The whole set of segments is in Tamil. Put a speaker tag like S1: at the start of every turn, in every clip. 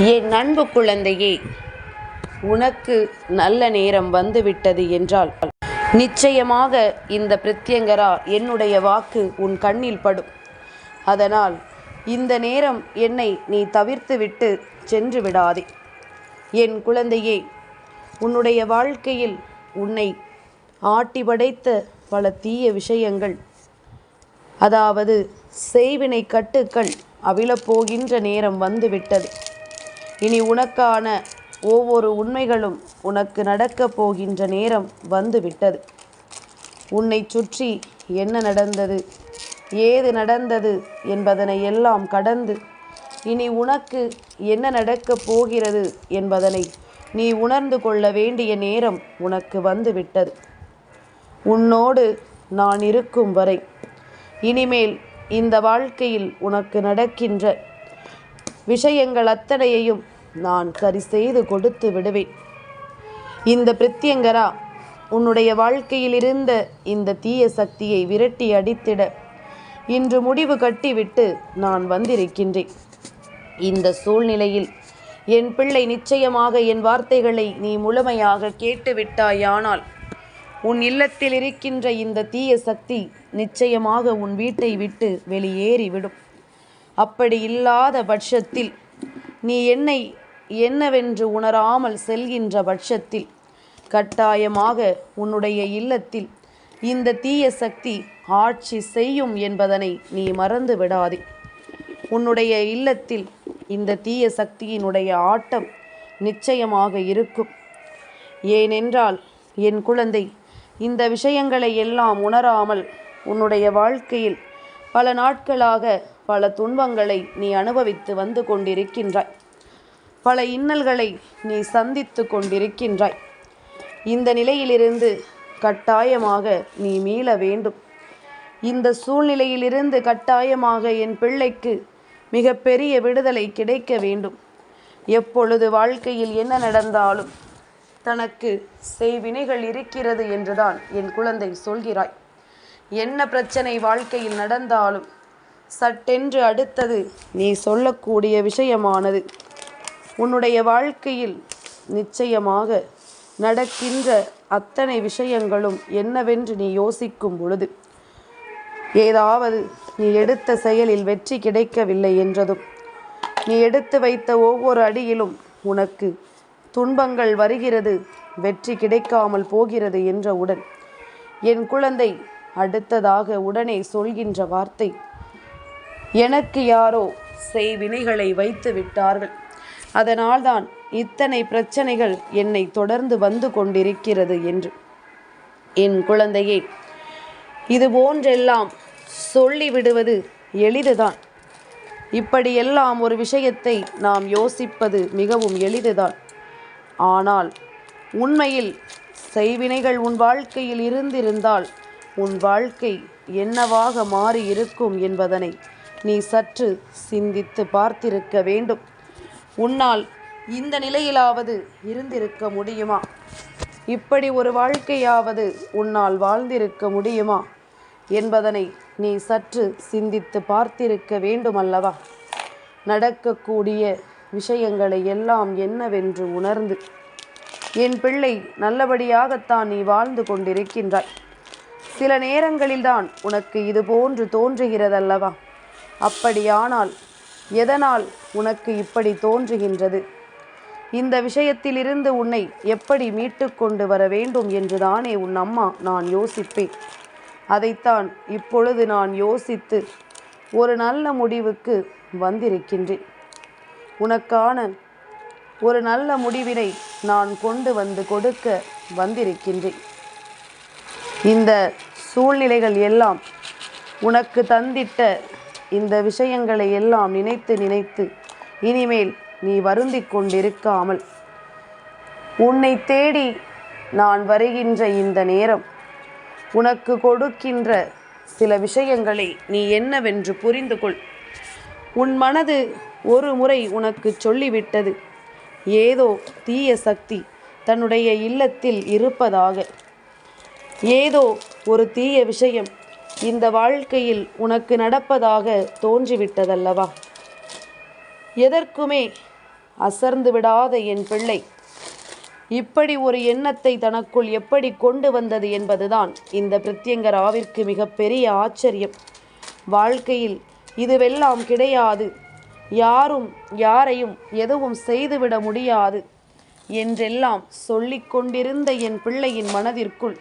S1: என் அன்பு குழந்தையே உனக்கு நல்ல நேரம் வந்துவிட்டது என்றால் நிச்சயமாக இந்த பிரத்யங்கரா என்னுடைய வாக்கு உன் கண்ணில் படும். அதனால் இந்த நேரம் என்னை நீ தவிர்த்துவிட்டு சென்று விடாதே. என் குழந்தையே உன்னுடைய வாழ்க்கையில் உன்னை ஆட்டி படைத்த பல தீய விஷயங்கள் அதாவது செய்வினை கட்டுக்கள் அவிழப்போகின்ற நேரம் வந்துவிட்டது. இனி உனக்கான ஒவ்வொரு உண்மைகளும் உனக்கு நடக்கப் போகின்ற நேரம் வந்துவிட்டது. உன்னை சுற்றி என்ன நடந்தது? ஏது நடந்தது என்பதனை எல்லாம் கடந்து இனி உனக்கு என்ன நடக்கப் போகிறது என்பதனை நீ உணர்ந்து கொள்ள வேண்டிய நேரம் உனக்கு வந்துவிட்டது. உன்னோடு நான் இருக்கும் வரை இனிமேல் இந்த வாழ்க்கையில் உனக்கு நடக்கின்ற விஷயங்கள் அத்தனையையும் நான் சரி செய்து கொடுத்து விடுவேன். இந்த பிரித்தியங்கரா உன்னுடைய வாழ்க்கையில் இருந்த இந்த தீய சக்தியை விரட்டி அடித்திட. இன்று முடிவு கட்டிவிட்டு நான் வந்திருக்கின்றேன். இந்த சூழ்நிலையில் என் பிள்ளை நிச்சயமாக என் வார்த்தைகளை நீ முழுமையாக கேட்டுவிட்டாயானால் உன் இல்லத்தில் இருக்கின்ற இந்த தீய சக்தி நிச்சயமாக உன் வீட்டை விட்டு வெளியேறிவிடும். அப்படி இல்லாத பட்சத்தில் நீ என்னை என்னவென்று உணராமல் செல்கின்ற பட்சத்தில் கட்டாயமாக உன்னுடைய இல்லத்தில் இந்த தீய சக்தி ஆட்சி செய்யும் என்பதனை நீ மறந்து விடாதே. உன்னுடைய இல்லத்தில் இந்த தீய சக்தியினுடைய ஆட்டம் நிச்சயமாக இருக்கும். ஏனென்றால் என் குழந்தை இந்த விஷயங்களை எல்லாம் உணராமல் உன்னுடைய வாழ்க்கையில் பல நாட்களாக பல துன்பங்களை நீ அனுபவித்து வந்து கொண்டிருக்கின்றாய். பல இன்னல்களை நீ சந்தித்து கொண்டிருக்கின்றாய். இந்த நிலையிலிருந்து கட்டாயமாக நீ மீள வேண்டும். இந்த சூழ்நிலையிலிருந்து கட்டாயமாக என் பிள்ளைக்கு மிக பெரிய விடுதலை கிடைக்க வேண்டும். எப்பொழுது வாழ்க்கையில் என்ன நடந்தாலும் தனக்கு செய்வினைகள் இருக்கிறது என்றுதான் என் குழந்தை சொல்கிறாய். என்ன பிரச்சனை வாழ்க்கையில் நடந்தாலும் சட்டென்று அடுத்தது நீ சொல்லக்கூடிய விஷயமானது. உன்னுடைய வாழ்க்கையில் நிச்சயமாக நடக்கின்ற அத்தனை விஷயங்களும் என்னவென்று நீ யோசிக்கும் பொழுது ஏதாவது நீ எடுத்த செயலில் வெற்றி கிடைக்கவில்லை என்றதும் நீ எடுத்து வைத்த ஒவ்வொரு அடியிலும் உனக்கு துன்பங்கள் வருகிறது வெற்றி கிடைக்காமல் போகிறது என்றவுடன் என் குழந்தை அடுத்ததாக உடனே சொல்கின்ற வார்த்தை எனக்கு யாரோ செய்வினைகளை வைத்து விட்டார்கள். அதனால்தான் இத்தனை பிரச்சனைகள் என்னை தொடர்ந்து வந்து கொண்டிருக்கிறது என்று. என் குழந்தையே இது போன்றெல்லாம் சொல்லிவிடுவது எளிதுதான். இப்படியெல்லாம் ஒரு விஷயத்தை நாம் யோசிப்பது மிகவும் எளிதுதான். ஆனால் உண்மையில் செய்வினைகள் உன் வாழ்க்கையில் இருந்திருந்தால் உன் வாழ்க்கை என்னவாக மாறி இருக்கும் என்பதனை நீ சற்று சிந்தித்து பார்த்திருக்க வேண்டும். உன்னால் இந்த நிலையிலாவது இருந்திருக்க முடியுமா? இப்படி ஒரு வாழ்க்கையாவது உன்னால் வாழ்ந்திருக்க முடியுமா? என்பதனை நீ சற்று சிந்தித்து பார்த்திருக்க வேண்டுமல்லவா? நடக்கக்கூடிய விஷயங்களை எல்லாம் என்னவென்று உணர்ந்து. என் பிள்ளை நல்லபடியாகத்தான் நீ வாழ்ந்து கொண்டிருக்கின்றாய். சில நேரங்களில்தான் உனக்கு இது போன்று தோன்றுகிறதல்லவா? அப்படியானால் எதனால் உனக்கு இப்படி தோன்றுகின்றது? இந்த விஷயத்திலிருந்து உன்னை எப்படி மீட்டு கொண்டு வர வேண்டும் என்றுதானே உன் அம்மா நான் யோசிப்பேன். அதைத்தான் இப்பொழுது நான் யோசித்து ஒரு நல்ல முடிவுக்கு வந்திருக்கின்றேன். உனக்கான ஒரு நல்ல முடிவினை நான் கொண்டு வந்து கொடுக்க வந்திருக்கின்றேன். இந்த சூழ்நிலைகள் எல்லாம் உனக்கு தந்திட்ட இந்த விஷயங்களை எல்லாம் நினைத்து நினைத்து இனிமேல் நீ வருந்திக் கொண்டிருக்காமல். உன்னை தேடி நான் வருகின்ற இந்த நேரம் உனக்கு கொடுக்கின்ற சில விஷயங்களை நீ என்னவென்று புரிந்து கொள். உன் மனது ஒரு முறை உனக்கு சொல்லிவிட்டது. ஏதோ தீய சக்தி தன்னுடைய இல்லத்தில் இருப்பதாக. ஏதோ ஒரு தீய விஷயம் இந்த வாழ்க்கையில் உனக்கு நடப்பதாக தோன்றிவிட்டதல்லவா? எதற்குமே அசர்ந்து விடாத என் பிள்ளை. இப்படி ஒரு எண்ணத்தை தனக்குள் எப்படி கொண்டு வந்தது என்பதுதான் இந்த பிரத்யங்கராவிற்கு மிகப்பெரிய ஆச்சரியம். வாழ்க்கையில் இதுவெல்லாம் கிடையாது. யாரும் யாரையும் எதுவும் செய்துவிட முடியாது என்றெல்லாம் சொல்லிக் கொண்டிருந்த என் பிள்ளையின் மனதிற்குள்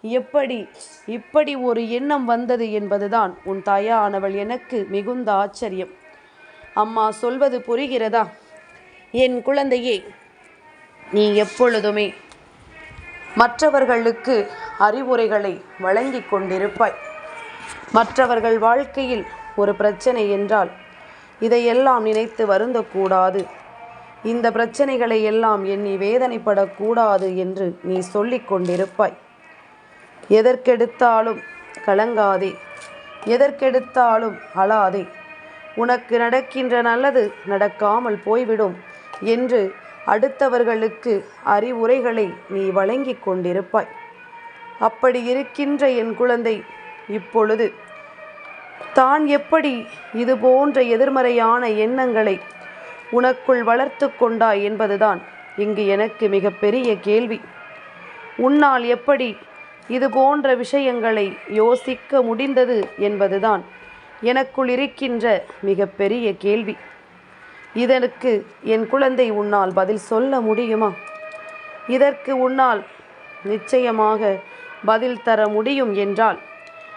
S1: எப்படி இப்படி ஒரு எண்ணம் வந்தது என்பதுதான் உன் தாயானவள் எனக்கு மிகுந்த ஆச்சரியம். அம்மா சொல்வது புரிகிறதா? என் குழந்தையே நீ எப்பொழுதுமே மற்றவர்களுக்கு அறிவுரைகளை வழங்கி கொண்டிருப்பாய். மற்றவர்கள் வாழ்க்கையில் ஒரு பிரச்சனை என்றால் இதையெல்லாம் நினைத்து வருந்தக்கூடாது. இந்த பிரச்சனைகளை எல்லாம் எண்ணி வேதனைப்படக்கூடாது என்று நீ சொல்லிக் கொண்டிருப்பாய். எதற்கெடுத்தாலும் கலங்காதே எதற்கெடுத்தாலும் அழாதே. உனக்கு நடக்கின்ற நல்லது நடக்காமல் போய்விடும் என்று அடுத்தவர்களுக்கு அறிவுரைகளை நீ வழங்கி கொண்டிருப்பாய். அப்படி இருக்கின்ற என் குழந்தை இப்பொழுது தான் எப்படி இது போன்ற எதிர்மறையான எண்ணங்களை உனக்குள் வளர்த்து கொண்டாய் என்பதுதான் இங்கு எனக்கு மிகப்பெரிய கேள்வி. உன்னால் எப்படி இது போன்ற விஷயங்களை யோசிக்க முடிந்தது என்பதுதான் எனக்குள் இருக்கின்ற மிகப்பெரிய கேள்வி. இதற்கு என் குழந்தை உன்னால் பதில் சொல்ல முடியுமா? இதற்கு உன்னால் நிச்சயமாக பதில் தர முடியும் என்றால்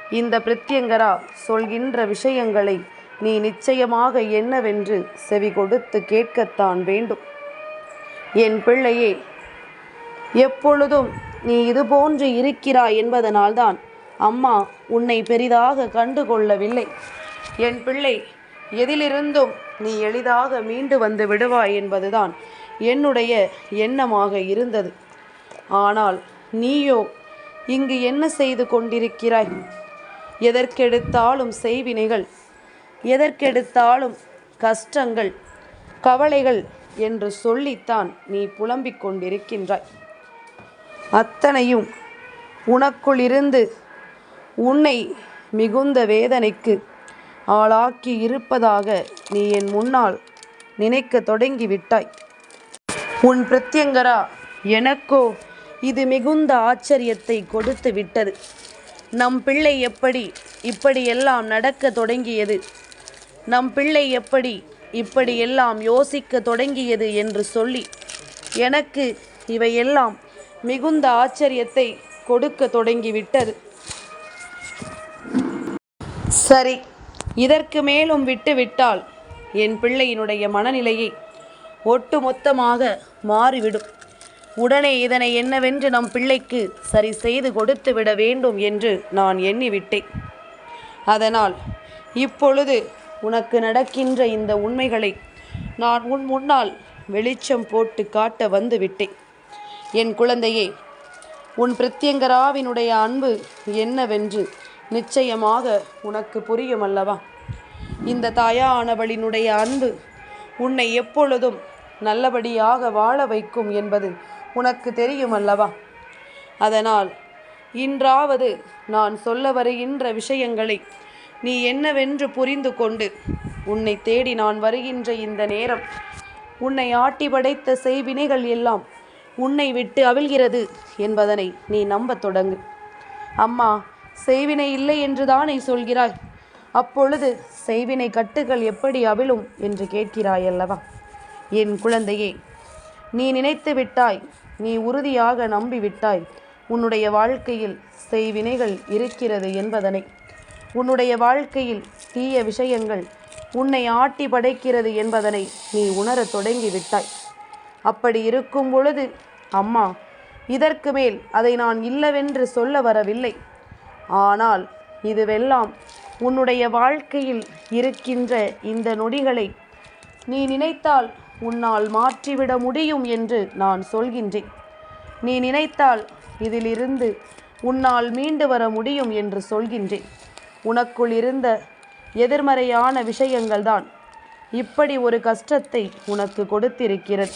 S1: இந்த பிரத்யங்கரா சொல்கின்ற விஷயங்களை நீ நிச்சயமாக என்னவென்று செவி கொடுத்து கேட்கத்தான் வேண்டும். என் பிள்ளையே எப்பொழுதும் நீ இது போன்று இருக்கிறாய் என்பதனால்தான் அம்மா உன்னை பெரிதாக கண்டுகொள்ளவில்லை. என் பிள்ளை எதிலிருந்தும் நீ எளிதாக மீண்டு வந்து விடுவாய் என்பதுதான் என்னுடைய எண்ணமாக இருந்தது. ஆனால் நீயோ இங்கு என்ன செய்து கொண்டிருக்கிறாய்? எதற்கெடுத்தாலும் செய்வினைகள் எதற்கெடுத்தாலும் கஷ்டங்கள் கவலைகள் என்று சொல்லித்தான் நீ புலம்பிக் கொண்டிருக்கின்றாய். அத்தனையும் உனக்குள்ளிருந்து உன்னை மிகுந்த வேதனைக்கு ஆளாக்கி இருப்பதாக நீ என் முன்னால் நினைக்க தொடங்கிவிட்டாய். உன் பிரத்யங்கரா எனக்கோ இது மிகுந்த ஆச்சரியத்தை கொடுத்து விட்டது. நம் பிள்ளை எப்படி இப்படியெல்லாம் நடக்க தொடங்கியது? நம் பிள்ளை எப்படி இப்படியெல்லாம் யோசிக்க தொடங்கியது என்று சொல்லி எனக்கு இவையெல்லாம் மிகுந்த ஆச்சரியத்தை கொடுக்க தொடங்கிவிட்டது. சரி. இதற்கு மேலும் விட்டுவிட்டால் என் பிள்ளையினுடைய மனநிலையை ஒட்டுமொத்தமாக மாறிவிடும். உடனே இதனை என்னவென்று நம் பிள்ளைக்கு சரி செய்து கொடுத்து விட வேண்டும் என்று நான் எண்ணிவிட்டேன். அதனால் இப்பொழுது உனக்கு நடக்கின்ற இந்த உண்மைகளை நான் உன் முன்னால் வெளிச்சம் போட்டு காட்ட வந்து விட்டேன். என் குழந்தையே உன் பிரத்யங்கராவினுடைய அன்பு என்னவென்று நிச்சயமாக உனக்கு புரியும் அல்லவா இந்த தாயானவளினுடைய அன்பு உன்னை எப்பொழுதும் நல்லபடியாக வாழ வைக்கும் என்பது உனக்கு தெரியும் அல்லவா அதனால் இன்றாவது நான் சொல்ல வருகின்ற விஷயங்களை நீ என்னவென்று புரிந்து கொண்டு உன்னை தேடி நான் வருகின்ற இந்த நேரம் உன்னை ஆட்டி படைத்த செய்வினைகள் எல்லாம் உன்னை விட்டு அவிழ்கிறது என்பதனை நீ நம்பத் தொடங்கு. அம்மா செய்வினை இல்லை என்று தானே சொல்கிறாய்? அப்பொழுது செய்வினை கட்டுகள் எப்படி அவிழும் என்று கேட்கிறாய் அல்லவா என் குழந்தையே நீ நினைத்து விட்டாய் நீ உறுதியாக நம்பிவிட்டாய் உன்னுடைய வாழ்க்கையில் செய்வினைகள் இருக்கிறது என்பதனை. உன்னுடைய வாழ்க்கையில் தீய விஷயங்கள் உன்னை ஆட்டி படைக்கிறது என்பதனை நீ உணரத் தொடங்கிவிட்டாய் அப்படி இருக்கும் பொழுது அம்மா இதற்கு மேல் அதை நான் இல்லவென்று சொல்ல வரவில்லை. ஆனால் இதுவெல்லாம் உன்னுடைய வாழ்க்கையில் இருக்கின்ற இந்த நொடிகளை நீ நினைத்தால் உன்னால் மாற்றிவிட முடியும் என்று நான் சொல்கின்றேன். நீ நினைத்தால் இதிலிருந்து உன்னால் மீண்டு வர முடியும் என்று சொல்கின்றேன். உனக்குள் இருந்த எதிர்மறையான விஷயங்கள்தான் இப்படி ஒரு கஷ்டத்தை உனக்கு கொடுத்திருக்கிறது.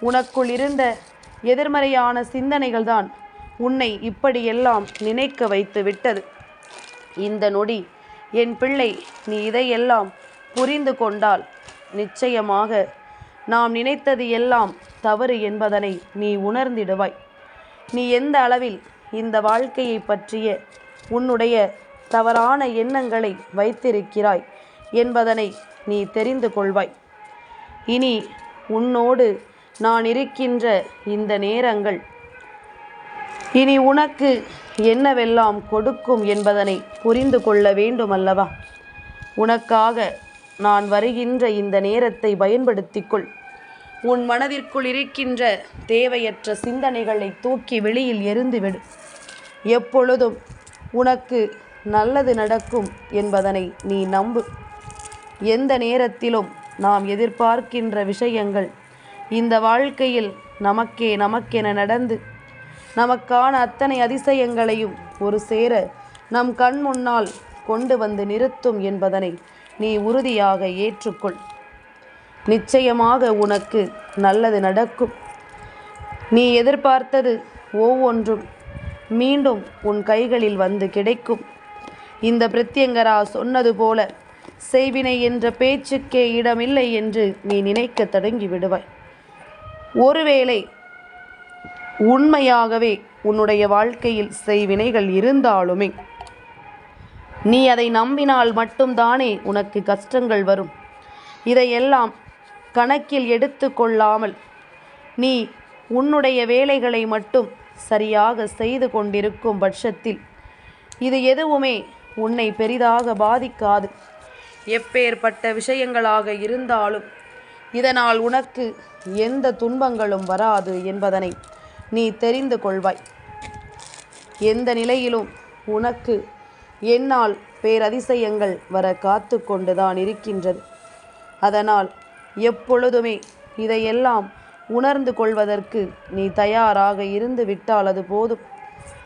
S1: உனக்குள் இருந்த எதிர்மறையான சிந்தனைகள் தான் உன்னை இப்படியெல்லாம் நினைக்க வைத்து விட்டது. இந்த நொடி என் பிள்ளை நீ இதையெல்லாம் புரிந்து கொண்டால் நிச்சயமாக நாம் நினைத்தது எல்லாம் தவறு என்பதனை நீ உணர்ந்திடுவாய். நீ எந்த அளவில் இந்த வாழ்க்கையை பற்றிய உன்னுடைய தவறான எண்ணங்களை வைத்திருக்கிறாய் என்பதனை நீ தெரிந்து கொள்வாய். இனி உன்னோடு நான் இருக்கின்ற இந்த நேரங்கள் இனி உனக்கு என்னவெல்லாம் கொடுக்கும் என்பதனை புரிந்து கொள்ள வேண்டும் அல்லவா உனக்காக நான் வருகின்ற இந்த நேரத்தை பயன்படுத்திக்கொள். உன் மனதிற்குள் இருக்கின்ற தேவையற்ற சிந்தனைகளை தூக்கி வெளியில் எரிந்துவிடு எப்பொழுதும் உனக்கு நல்லது நடக்கும் என்பதனை நீ நம்பு. எந்த நேரத்திலும் நாம் எதிர்பார்க்கின்ற விஷயங்கள் இந்த வாழ்க்கையில் நமக்கே நமக்கென நடந்து நமக்கான அத்தனை அதிசயங்களையும் ஒரு சேர நம் கண் முன்னால் கொண்டு வந்து நிறுத்தும் என்பதனை நீ உறுதியாக ஏற்றுக்கொள். நிச்சயமாக உனக்கு நல்லது நடக்கும். நீ எதிர்பார்த்தது ஒவ்வொன்றும் மீண்டும் உன் கைகளில் வந்து கிடைக்கும். இந்த பிரத்யங்கரா சொன்னது போல செய்வினை என்ற பேச்சுக்கே இடமில்லை என்று நீ நினைக்க தொடங்கி விடுவாய் ஒருவேளை உண்மையாகவே உன்னுடைய வாழ்க்கையில் செய்வினைகள் இருந்தாலுமே நீ அதை நம்பினால் மட்டும்தானே உனக்கு கஷ்டங்கள் வரும். இதையெல்லாம் கணக்கில் எடுத்து கொள்ளாமல் நீ உன்னுடைய வேலைகளை மட்டும் சரியாக செய்து கொண்டிருக்கும் பட்சத்தில் இது எதுவுமே உன்னை பெரிதாக பாதிக்காது. எப்பேற்பட்ட விஷயங்களாக இருந்தாலும் இதனால் உனக்கு எந்த துன்பங்களும் வராது என்பதனை நீ தெரிந்து கொள்வாய். எந்த நிலையிலும் உனக்கு என்னால் பேரதிசயங்கள் வர காத்து கொண்டுதான் இருக்கின்றது. அதனால் எப்பொழுதுமே இதையெல்லாம் உணர்ந்து கொள்வதற்கு நீ தயாராக இருந்து விட்டால் அது போதும்.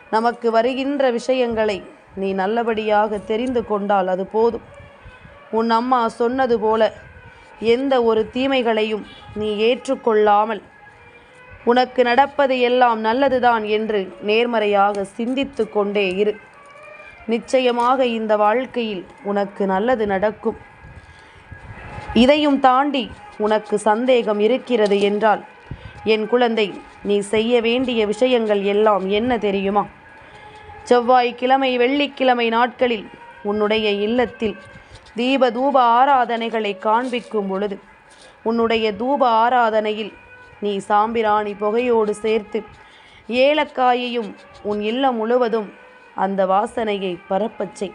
S1: நமக்கு வருகின்ற விஷயங்களை நீ நல்லபடியாக தெரிந்து கொண்டால் அது போதும். உன் அம்மா சொன்னது போல எந்த ஒரு தீமைகளையும் நீ ஏற்றுக்கொள்ளாமல் உனக்கு நடப்பது எல்லாம் நல்லதுதான் என்று நேர்மறையாக சிந்தித்து கொண்டே இரு. நிச்சயமாக இந்த வாழ்க்கையில் உனக்கு நல்லது நடக்கும். இதையும் தாண்டி உனக்கு சந்தேகம் இருக்கிறது என்றால் என் குழந்தை நீ செய்ய வேண்டிய விஷயங்கள் எல்லாம் என்ன தெரியுமா? செவ்வாய்க்கிழமை வெள்ளிக்கிழமை நாட்களில் உன்னுடைய இல்லத்தில் தீப தூப ஆராதனைகளை காண்பிக்கும் பொழுது உன்னுடைய தூப ஆராதனையில் நீ சாம்பிராணி புகையோடு சேர்த்து ஏலக்காயையும் உன் இல்லம் முழுவதும் அந்த வாசனையை பரப்பச்சை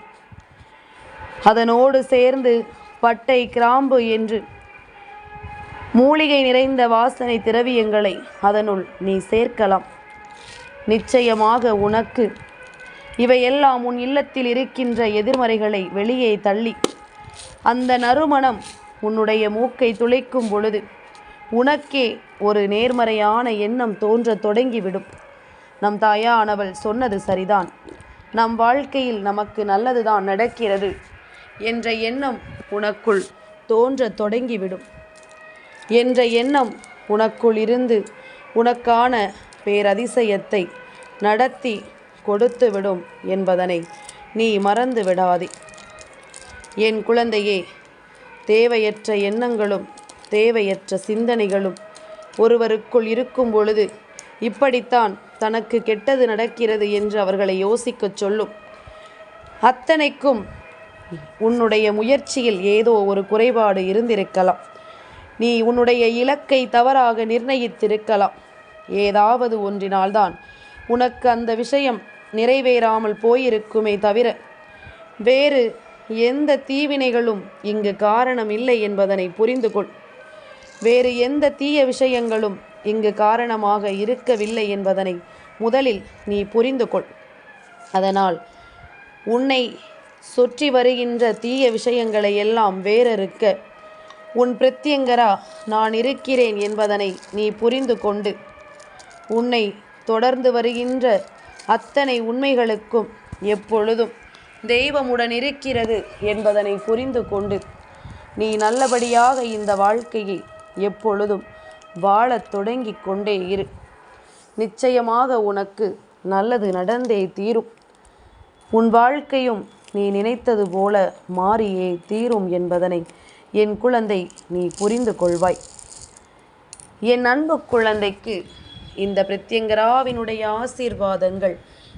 S1: அதனோடு சேர்ந்து பட்டை கிராம்பு என்று மூலிகை நிறைந்த வாசனை திரவியங்களை அதனுள் நீ சேர்க்கலாம். நிச்சயமாக உனக்கு இவையெல்லாம் உன் இல்லத்தில் இருக்கின்ற எதிர்மறைகளை வெளியே தள்ளி அந்த நறுமணம் உன்னுடைய மூக்கை துளைக்கும் பொழுது உனக்கே ஒரு நேர்மறையான எண்ணம் தோன்ற தொடங்கிவிடும். நம் தாயானவள் சொன்னது சரிதான். நம் வாழ்க்கையில் நமக்கு நல்லதுதான் நடக்கிறது என்ற எண்ணம் உனக்குள் தோன்ற தொடங்கிவிடும். என்ற எண்ணம் உனக்குள் இருந்து உனக்கான பேரதிசயத்தை நடத்தி கொடுத்துவிடும் என்பதனை நீ மறந்து விடாதே என் குழந்தையே தேவையற்ற எண்ணங்களும் தேவையற்ற சிந்தனைகளும் ஒருவருக்குள் இருக்கும் பொழுது இப்படித்தான் தனக்கு கெட்டது நடக்கிறது என்று அவர்களை யோசிக்கச் சொல்லும். அத்தனைக்கும் உன்னுடைய முயற்சியில் ஏதோ ஒரு குறைபாடு இருந்திருக்கலாம். நீ உன்னுடைய இலக்கை தவறாக நிர்ணயித்திருக்கலாம். ஏதாவது ஒன்றினால்தான் உனக்கு அந்த விஷயம் நிறைவேறாமல் போயிருக்குமே தவிர வேறு எந்த தீவினைகளும் இங்கு காரணம் இல்லை என்பதனை புரிந்து கொள் வேறு எந்த தீய விஷயங்களும் இங்கு காரணமாக இருக்கவில்லை என்பதனை முதலில் நீ புரிந்து கொள் அதனால் உன்னை சுற்றி வருகின்ற தீய விஷயங்களை எல்லாம் வேறறுக்க உன் பிரத்யங்கரா நான் இருக்கிறேன் என்பதனை நீ புரிந்து கொண்டு உன்னை தொடர்ந்து வருகின்ற அத்தனை உண்மைகளுக்கும் எப்பொழுதும் தெய்வமுடன் இருக்கிறது என்பதனை புரிந்து கொண்டு நீ நல்லபடியாக இந்த வாழ்க்கையை எப்பொழுதும் வாழத் தொடங்கி கொண்டே இரு. நிச்சயமாக உனக்கு நல்லது நடந்தே தீரும். உன் வாழ்க்கையும் நீ நினைத்தது போல மாறியே தீரும் என்பதனை என் குழந்தை நீ புரிந்து கொள்வாய். என் அன்பு குழந்தைக்கு இந்த பிரத்யங்கராவினுடைய ஆசீர்வாதங்கள்